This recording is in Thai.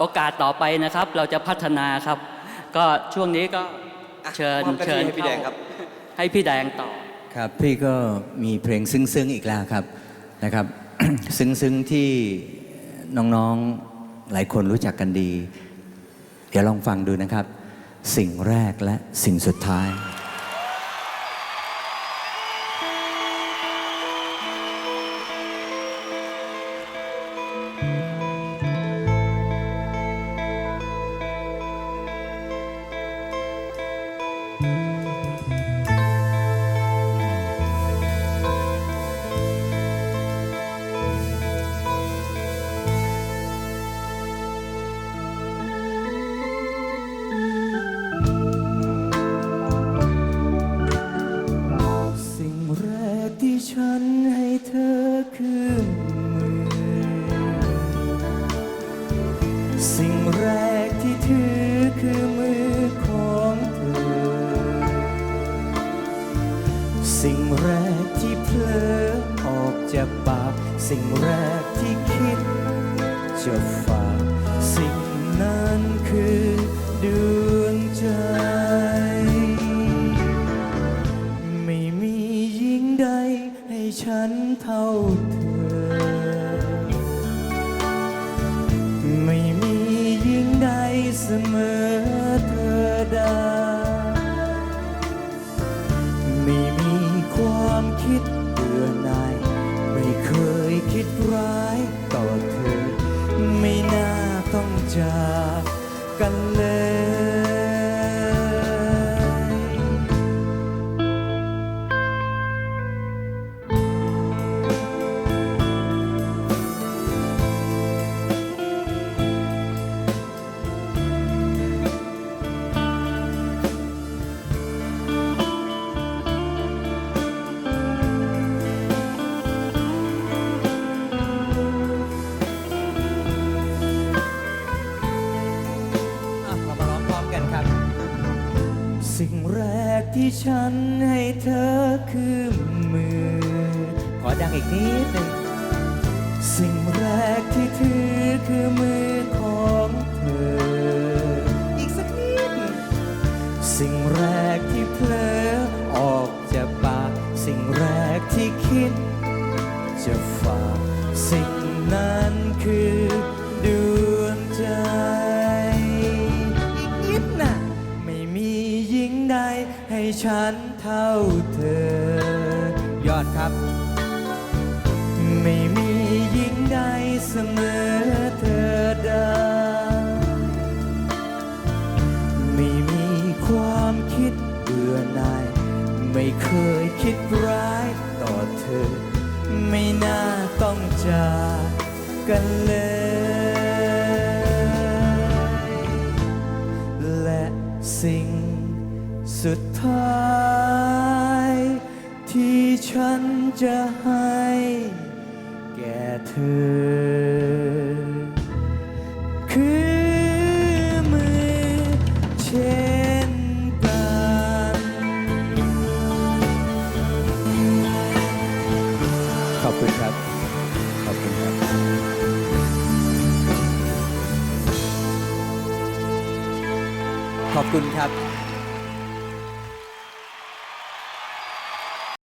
โอกาสต่อไปนะครับ เราจะพัฒนาครับ ก็ช่วงนี้ก็เชิญมอบหน้าที่เชิญให้พี่แดงครับ ให้พี่แดงต่อครับ พี่ก็มีเพลงซึ้งๆอีกแล้วครับนะครับ ซึ้งๆที่น้องๆหลายคนรู้จักกันดี เดี๋ยวลองฟังดูนะครับ สิ่งแรกและสิ่งสุดท้าย สิ่งแรกที่ถือคือมือของเธอ สิ่งแรกที่เพลอออกจากปาก สิ่งแรกที่คิดจะฝากสิ่งนั้นคือดวงใจ ไม่มีหญิงใดให้ฉันเท่าเธอ มอเธอได้ ไม่มีความคิดเบื่อหน่ายไม่เคยคิดร้ายต่อเธอ ไม่น่าต้องจากกันเลย สิ่งแรกที่ฉันให้เธอคือมือ ขอดังอีกนิดหนึ่งสิ่งแรกที่ถือคือมือของเธอ อีกสักนิดสิ่งแรกที่เพลอออกจากปากสิ่งแรกที่คิด จะฝากสิ่งนั้นคือ ฉันเท่าเธอ ยอดครับ ไม่มีหญิงใดเสมอเธอได้ไม่มีความคิดเบื่อหน่ายไม่เคยคิดร้ายต่อเธอ ไม่น่าต้องจากกันเลยและสิ่ง สุดท้าย ที่ฉันจะให้แก่เธอ คือมือเช่นกันขอบคุณครับ ขอบคุณครับขอบคุณครับ